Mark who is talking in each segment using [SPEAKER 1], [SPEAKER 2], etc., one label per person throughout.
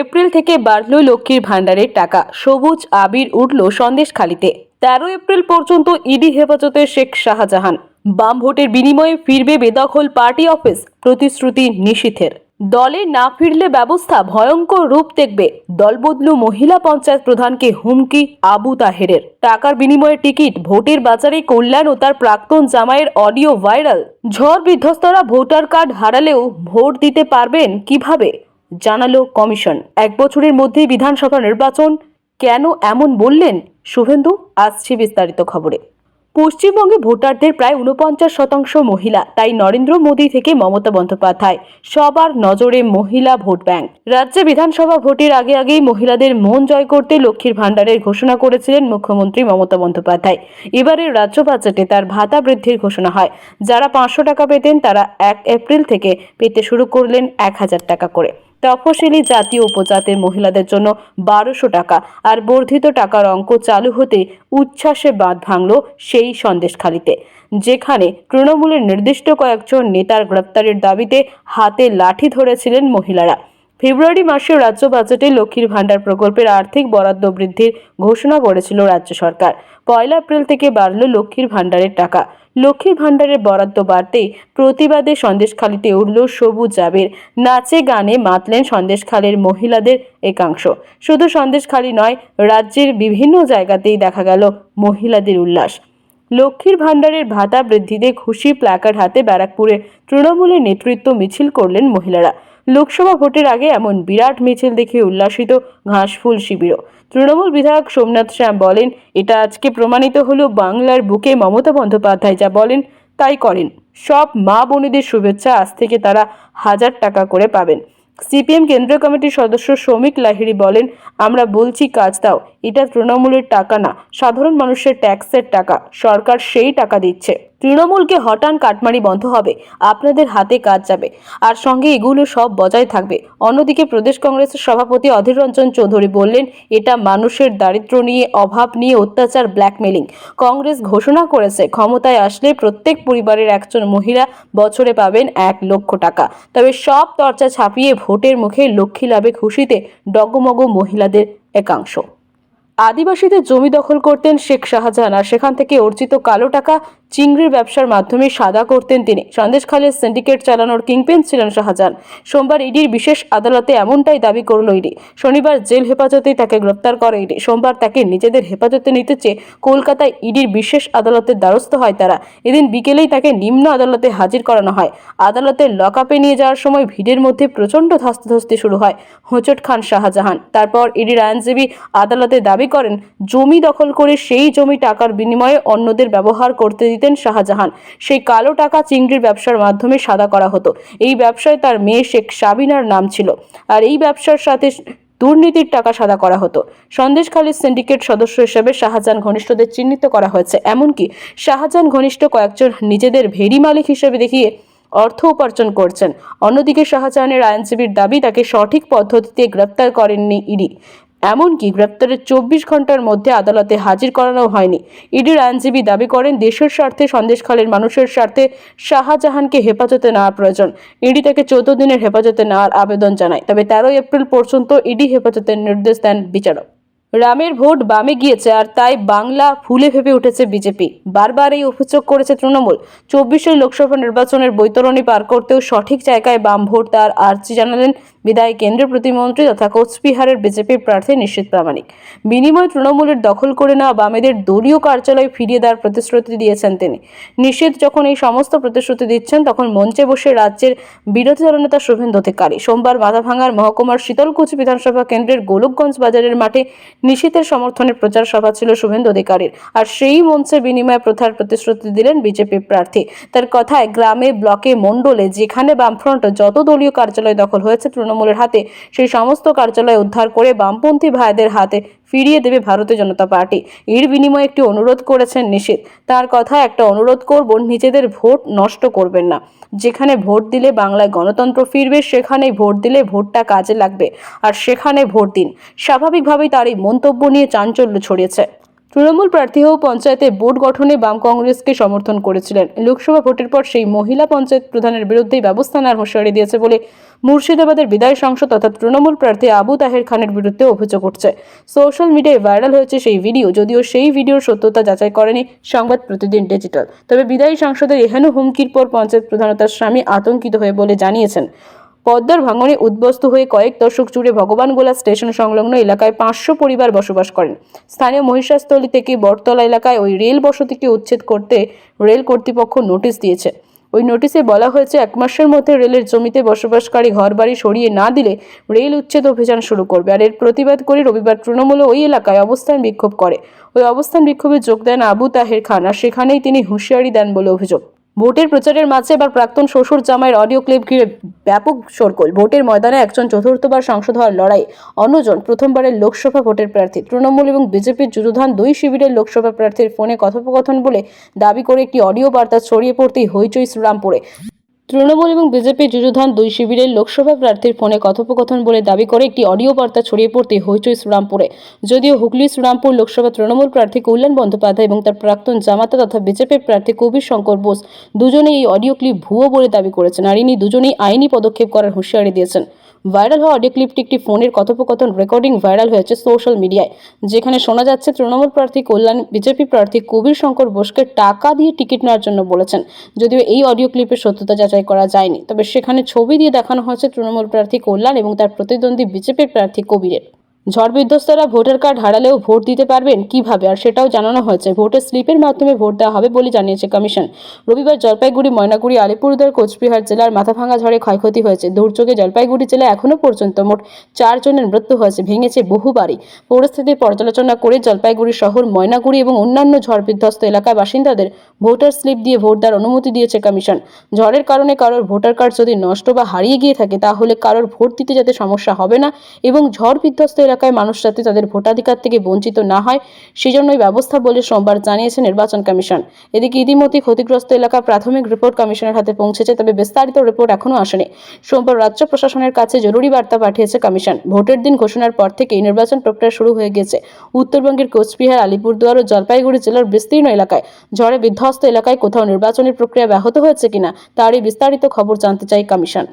[SPEAKER 1] April থেকে বাড়ল লক্ষ্মীর ভাণ্ডারের টাকা। সবুজ আবির উঠল সন্দেশখালিতে। তেরো এপ্রিল পর্যন্ত ইডি হেফাজতে শেখ শাহজাহান। বাম ভোটের বিনিময়ে ফিরবে বেদখল পার্টি অফিস, প্রতিশ্রুতি নিশীথের দলে না ফিরলে ব্যবস্থা ভয়ঙ্কর রূপ দেখবে। দলবদলু মহিলা পঞ্চায়েত প্রধানকে হুমকি আবু তাহেরের। টাকার বিনিময়ে টিকিট, ভোটের বাজারে কল্যাণ ও তার প্রাক্তন জামাইয়ের অডিও ভাইরাল। ঝড় বিধ্বস্তরা ভোটার কার্ড হারালেও ভোট দিতে পারবেন কীভাবে? জানালো কমিশন। এক বছরের মধ্যেই বিধানসভা নির্বাচন কেন এমন বললেন? শুভেন্দু, আসছে বিস্তারিত খবরে। পশ্চিমবঙ্গে ভোটারদের প্রায় উনপঞ্চাশ শতাংশ মহিলা, তাই নরেন্দ্র মোদী থেকে মমতা বন্দ্যোপাধ্যায়, সবার নজরে মহিলা ভোট ব্যাংক। রাজ্যে বিধানসভা ভোটের আগে আগেই মহিলাদের মন জয় করতে লক্ষ্মীর ভাণ্ডারের ঘোষণা করেছিলেন মুখ্যমন্ত্রী মমতা বন্দ্যোপাধ্যায়। এবারের রাজ্য বাজেটে তার ভাতা বৃদ্ধির ঘোষণা হয়। যারা পাঁচশো টাকা পেতেন, তারা এক এপ্রিল থেকে পেতে শুরু করলেন এক হাজার টাকা করে। তফসিলি জাতীয় উপজাতির মহিলাদের জন্য বারোশো টাকা আর বর্ধিত টাকার অঙ্ক চালু হতে উচ্ছ্বাসে বাঁধ ভাঙল সেই সন্দেশখালিতে, যেখানে তৃণমূলের নির্দিষ্ট কয়েকজন নেতার গ্রেপ্তারের দাবিতে হাতে লাঠি ধরেছিলেন মহিলারা। ফেব্রুয়ারি মাসে রাজ্য বাজেটে লক্ষ্মীর ভাণ্ডার প্রকল্পের আর্থিক বরাদ্দ বৃদ্ধির ঘোষণা করেছিল রাজ্য সরকার। পয়লা এপ্রিল থেকে বাড়ল লক্ষ্মীর ভাণ্ডারের টাকা। লক্ষ্মীর ভাণ্ডারের বরাদ্দ বাড়তেই প্রতিবাদে সন্দেশখালিতে উঠল সবুজ জাবের। নাচে গানে মাতলেন সন্দেশখালের মহিলাদের একাংশ। শুধু সন্দেশখালি নয়, রাজ্যের বিভিন্ন জায়গাতেই দেখা গেল মহিলাদের উল্লাস। লক্ষ্মীর ভাণ্ডারের ভাতা বৃদ্ধিতে খুশি প্ল্যাকার্ড হাতে ব্যারাকপুরে তৃণমূলের নেতৃত্ব মিছিল করলেন মহিলারা। লোকসভা ভোটের আগে এমন বিরাট মিছিল দেখে উল্লাসিত ঘাসফুল শিবিরও। তৃণমূল বিধায়ক সোমনাথ শ্যাম বলেন, এটা আজকে প্রমাণিত হলো বাংলার বুকে মমতা বন্দ্যোপাধ্যায় যা বলেন, তাই করেন। সব মা বোনেদের শুভেচ্ছা, আজ থেকে তারা হাজার টাকা করে পাবেন। সিপিএম কেন্দ্রীয় কমিটির সদস্য শ্রমিক লাহিড়ী বলেন, আমরা বলছি কাজ দাও, এটা তৃণমূলের টাকা না, সাধারণ মানুষের ট্যাক্সের টাকা, সরকার সেই টাকা দিচ্ছে। তৃণমূলকে হটান কাটমারি বন্ধ হবে, আপনাদের হাতে কাজ যাবে। আর সঙ্গে এগুলো সব বজায় থাকবে। অন্যদিকে প্রদেশ কংগ্রেসের সভাপতি অধীর রঞ্জন চৌধুরী বললেন, এটা মানুষের দারিদ্র্য নিয়ে, অভাব নিয়ে অত্যাচার ব্ল্যাকমেলিং কংগ্রেস ঘোষণা করেছে, ক্ষমতায় আসলে প্রত্যেক পরিবারের একজন মহিলা বছরে পাবেন এক লক্ষ টাকা। তবে সব চর্চা ছাপিয়ে ভোটের মুখে লক্ষ্মী লাভে খুশিতে ডগমগ মহিলাদের একাংশ। আদিবাসীদের জমি দখল করতেন শেখ শাহজাহান আর সেখান থেকে অর্জিত কালো টাকা চিংড়ির ব্যবসার মাধ্যমে সাদা করতেন তিনি। সন্দেশখালের সিন্ডিকেট চালানোর কিংপেন ছিলেন শাহজাহান। সোমবার ইডির বিশেষ আদালতে এমনটাই দাবি করল ইডি। শনিবার জেল হেফাজতে তাকে গ্রেপ্তার করে ইডি। সোমবার তাকে নিজেদের হেফাজতে নিতে চেয়ে কলকাতায় ইডির বিশেষ আদালতের দ্বারস্থ হয় তারা। এদিন বিকেলেই তাকে নিম্ন আদালতে হাজির করানো হয়। আদালতের লকআপে নিয়ে যাওয়ার সময় ভিড়ের মধ্যে প্রচণ্ড ধস্তাধস্তি শুরু হয়। হোঁচট খান শাহজাহান। তারপর ইডির আইনজীবী আদালতে দাবি করেন, জমি দখল করে সেই জমি টাকার বিনিময়ে অন্যদের ব্যবহার করতে দিতেন শাহজাহান। সেই কালো টাকা চিংড়ির ব্যবসার মাধ্যমে সাদা করা হতো। এই ব্যবসায় তার মেয়ে শেখ সাবিনার নাম ছিল। আর এই ব্যবসার সাথে দুর্নীতির টাকা সাদা করা হতো। সন্দেশখালীর সিন্ডিকেট সদস্য হিসেবে শাহজাহান ঘনিষ্ঠদের চিহ্নিত করা হয়েছে। এমনকি শাহজাহান ঘনিষ্ঠ কয়েকজন নিজেদের ভেরি মালিক হিসেবে দেখিয়ে অর্থ উপার্জন করছেন। অন্যদিকে শাহজাহানের আইনজীবীর দাবি, তাকে সঠিক পদ্ধতিতে গ্রেপ্তার করেননি ইডি। এমনকি গ্রেপ্তারের চব্বিশ ঘণ্টার মধ্যে আদালতে হাজির করানো হয়নি। ইডির আইনজীবী দাবি করেন, দেশের স্বার্থে সন্দেশখালের মানুষের স্বার্থে শাহজাহানকে হেফাজতে নেওয়ার প্রয়োজন। ইডি তাকে চৌদ্দ দিনের হেফাজতে নেওয়ার আবেদন জানায়। তবে তেরোই এপ্রিল পর্যন্ত ইডি হেফাজতের নির্দেশ দেন বিচারক। রামের ভোট বামে গিয়েছে আর তাই বাংলা ফুলে ফেপে উঠেছে বিজেপি। বারবার এই অভিযোগ করেছে তৃণমূল। চব্বিশের লোকসভা নির্বাচনের বৈতরণী পার করতেও সঠিক জায়গায় বাম ভোট তার আর্জি জানালেন বিদায় কেন্দ্রীয় প্রতিমন্ত্রী তথা কোচবিহারের বিজেপির প্রার্থী নিশ্চিত প্রামাণিক। বিনিময় তৃণমূলের দখল করে নেওয়া বামেদের দলীয় কার্যালয় ফিরিয়ে দেওয়ার প্রতিশ্রুতি দিয়েছেন তিনি। নিশ্চিত যখন এই সমস্ত প্রতিশ্রুতি দিচ্ছেন, তখন মঞ্চে বসে রাজ্যের বিরোধী দলনেতা শুভেন্দু অধিকারী, সোমবার মাথাভাঙার মহকুমার শীতলকুচ বিধানসভা কেন্দ্রের গোলকগঞ্জ বাজারের মাঠে নিশীতের সমর্থনে প্রচার সভা ছিল শুভেন্দু অধিকারীর। আর সেই মঞ্চে বিনিময় প্রথার প্রতিশ্রুতি দিলেন বিজেপি প্রার্থী। তার কথায় গ্রামে, ব্লকে, মণ্ডলে, যেখানে বামফ্রন্ট যত দলীয় কার্যালয় দখল হয়েছে তৃণমূলের হাতে সেই সমস্ত কার্যালয় উদ্ধার করে বামপন্থী ভাইদের হাতে ফিরিয়ে দেবে ভারতীয় জনতা পার্টি। এর বিনিময়ে একটি অনুরোধ করেছেন নিশীত তার কথা একটা অনুরোধ করব, নিজেদের ভোট নষ্ট করবেন না। যেখানে ভোট দিলে বাংলায় গণতন্ত্র ফিরবে, সেখানেই ভোট দিলে ভোটটা কাজে লাগবে। আর সেখানে ভোট দিন। স্বাভাবিকভাবেই তার এই মন্তব্য নিয়ে চাঞ্চল্য ছড়িয়েছে। তৃণমূল প্রার্থী হয়েও পঞ্চায়েতে বোর্ড গঠনে বাম কংগ্রেসকে সমর্থন করেছিলেন। লোকসভা ভোটের পর সেই মহিলা পঞ্চায়েত প্রধানের বিরুদ্ধেই ব্যবস্থা নেওয়ার হুঁশিয়ারি দিয়েছে বলে মুর্শিদাবাদের বিদায় সংসদ তথা তৃণমূল প্রার্থী আবু তাহের খানের বিরুদ্ধে অভিযোগ উঠছে। সোশ্যাল মিডিয়ায় ভাইরাল হয়েছে সেই ভিডিও, যদিও সেই ভিডিওর সত্যতা যাচাই করেনি সংবাদ প্রতিদিন ডিজিটাল। তবে বিদায়ী সাংসদের এহেন হুমকির পর পঞ্চায়েত প্রধান ও তার স্বামী আতঙ্কিত হয়ে বলে জানিয়েছেন। পদ্মার ভাঙনে উদ্বস্ত হয়ে কয়েক দশক জুড়ে ভগবানগোলা স্টেশন সংলগ্ন এলাকায় পাঁচশো পরিবার বসবাস করেন। স্থানীয় মহিষাস্থলী থেকে বটতলা এলাকায় ওই রেল বসতিকে উচ্ছেদ করতে রেল কর্তৃপক্ষ নোটিশ দিয়েছে। ওই নোটিশে বলা হয়েছে, এক মাসের মধ্যে রেলের জমিতে বসবাসকারী ঘরবাড়ি সরিয়ে না দিলে রেল উচ্ছেদ অভিযান শুরু করবে। আর এর প্রতিবাদ করে রবিবার তৃণমূল ওই এলাকায় অবস্থান বিক্ষোভ করে। ওই অবস্থান বিক্ষোভে যোগ দেন আবু তাহের খান, আর সেখানেই তিনি হুঁশিয়ারি দেন বলে অভিযোগ। ভোটের প্রচারের মাঝে এবার প্রাক্তন শ্বশুর জামাইয়ের অডিও ক্লিপ ঘিরে ব্যাপক শোরগোল। ভোটের ময়দানে একজন চতুর্থবার সংসদ হওয়ার লড়াই, অন্যজন প্রথমবারের লোকসভা ভোটের প্রার্থী। তৃণমূল এবং বিজেপির যুযুধান দুই শিবিরের লোকসভা প্রার্থীর ফোনে কথোপকথন বলে দাবি করে একটি অডিও বার্তা ছড়িয়ে পড়তেই হইচই শ্রীরামপুরে। তৃণমূল এবং বিজেপি যুযুধান দুই শিবিরের লোকসভা প্রার্থীর ফোনে কথোপকথন বলে দাবি করে একটি অডিও বার্তা ছড়িয়ে পড়তে হইচই শ্রীরামপুরে। যদিও হুগলি শ্রীরামপুর লোকসভা তৃণমূল প্রার্থী কল্যাণ বন্দ্যোপাধ্যায় এবং তার প্রাক্তন জামাতা তথা বিজেপির প্রার্থী কবির শঙ্কর বোস দুজনেই এই অডিও ক্লিপ ভুয়ো বলে দাবি করেছেন আর ইনি দুজনেই আইনি পদক্ষেপ করার হুঁশিয়ারি দিয়েছেন। ভাইরাল হওয়া অডিও ক্লিপটি একটি ফোনের কথোপকথন রেকর্ডিং ভাইরাল হয়েছে সোশ্যাল মিডিয়ায় যেখানে শোনা যাচ্ছে তৃণমূল প্রার্থী কল্যাণ, বিজেপি প্রার্থী কবির শঙ্কর বোসকে টাকা দিয়ে টিকিট নেওয়ার জন্য বলেছেন। যদিও এই অডিও ক্লিপের সত্যতা যাচাই করা যায়নি, তবে সেখানে ছবি দিয়ে দেখানো হয়েছে তৃণমূল প্রার্থী কল্যাণ এবং তার প্রতিদ্বন্দ্বী বিজেপির প্রার্থী কবিরের। ঝড় বিধ্বস্তরা ভোটার কার্ড হারালেও ভোট দিতে পারবেন কীভাবে? আর সেটাও জানানো হয়েছে। ভোটের স্লিপের মাধ্যমে ভোট দেওয়া হবে বলে জানিয়েছে কমিশন। রবিবার জলপাইগুড়ি, ময়নাগুড়ি, আলিপুরদুয়ার, কোচবিহার জেলার মাথাভাঙা ঝড়ে ক্ষয়ক্ষতি হয়েছে। দুর্যোগে জলপাইগুড়ি জেলায় এখনও পর্যন্ত মোট চারজনের মৃত্যু হয়েছে, ভেঙেছে বহু বাড়ি পরিস্থিতি পর্যালোচনা করে জলপাইগুড়ি শহর, ময়নাগুড়ি এবং অন্যান্য ঝড় বিধ্বস্ত এলাকার বাসিন্দাদের ভোটার স্লিপ দিয়ে ভোট দেওয়ার অনুমতি দিয়েছে কমিশন। ঝড়ের কারণে কারোর ভোটার কার্ড যদি নষ্ট বা হারিয়ে গিয়ে থাকে, তাহলে কারোর ভোট দিতে যাতে সমস্যা হবে না এবং ঝড় বিধ্বস্ত এলাকায় মানুষ যাতে তাদের ভোটাধিকার থেকে বঞ্চিত না হয়, সেজন্যই ব্যবস্থা বলে সোমবার জানিয়েছে নির্বাচন কমিশন। এদিকে ইতিমধ্যে ক্ষতিগ্রস্ত এলাকার প্রাথমিক রিপোর্ট কমিশনের হাতে পৌঁছেছে, তবে বিস্তারিত রিপোর্ট এখনও আসেনি। সোমবার রাজ্য প্রশাসনের কাছে জরুরি বার্তা পাঠিয়েছে কমিশন। ভোটের দিন ঘোষণার পর থেকেই নির্বাচন প্রক্রিয়া শুরু হয়ে গেছে। উত্তরবঙ্গের কোচবিহার, আলিপুরদুয়ার ও জলপাইগুড়ি জেলার বিস্তীর্ণ এলাকায় ঝড়ে বিধ্বস্ত এলাকায় কোথাও নির্বাচনের প্রক্রিয়া ব্যাহত হয়েছে কিনা, তারই বিস্তারিত খবর জানতে চাই কমিশন।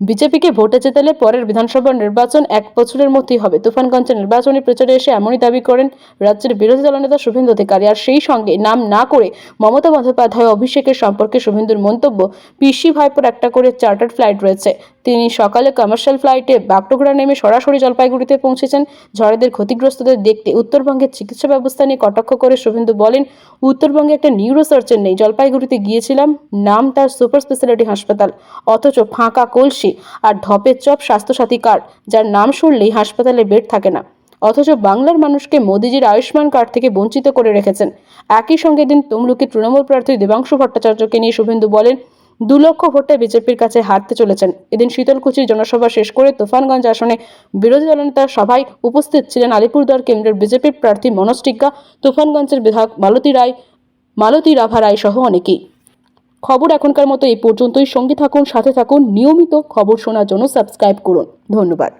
[SPEAKER 1] বিজেপিকে ভোটে জেতালে পরের বিধানসভা নির্বাচন এক বছরের মধ্যেই হবে। তুফানগঞ্জে নির্বাচনী প্রচারে এসে এমনই দাবি করেন রাজ্যের বিরোধী দলনেতা শুভেন্দু অধিকারী। আর সেই সঙ্গে নাম না করে মমতা বন্দ্যোপাধ্যায় অভিষেকের সম্পর্কে শুভেন্দুর মন্তব্য, পিসি ভাইপোর একটা করে চার্টার্ড ফ্লাইট রয়েছে। তিনি সকালে কমার্শিয়াল ফ্লাইটে বাগডোগরা নেমে সরাসরি জলপাইগুড়িতে পৌঁছেছেন। ঝড়েদের ক্ষতিগ্রস্তদের দেখতে উত্তরবঙ্গের চিকিৎসা ব্যবস্থা নিয়ে কটাক্ষ করে শুভেন্দু বলেন, উত্তরবঙ্গে একটা নিউরো সার্জন নেই। জলপাইগুড়িতে গিয়েছিলাম, নাম তার সুপার স্পেশালিটি হাসপাতাল। অথচ ফাঁকা কলসি আর ঢপের চপ স্বাস্থ্যসাথী কার্ড, যার নাম শুনলেই হাসপাতালে বেড থাকে না। অথচ বাংলার মানুষকে মোদিজির আয়ুষ্মান কার্ড থেকে বঞ্চিত করে রেখেছেন। একই সঙ্গে দিন তমলুকি তৃণমূল প্রার্থী দেবাংশু ভট্টাচার্যকে নিয়ে শুভেন্দু বলেন, দু লক্ষ ভোটে বিজেপির কাছে হারতে চলেছেন। এদিন শীতলকুচির জনসভা শেষ করে তুফানগঞ্জ আসনে বিরোধী দলনেতার সভায় উপস্থিত ছিলেন আলিপুরদুয়ার কেন্দ্রের বিজেপির প্রার্থী মনোজ টিগ্গা তুফানগঞ্জের বিধায়ক মালতী রায়, মালতী রাভা রায় সহ অনেকেই। খবর এখনকার মতো এই পর্যন্তই। সঙ্গে থাকুন, সাথে থাকুন, নিয়মিত খবর শোনার জন্য সাবস্ক্রাইব করুন। ধন্যবাদ।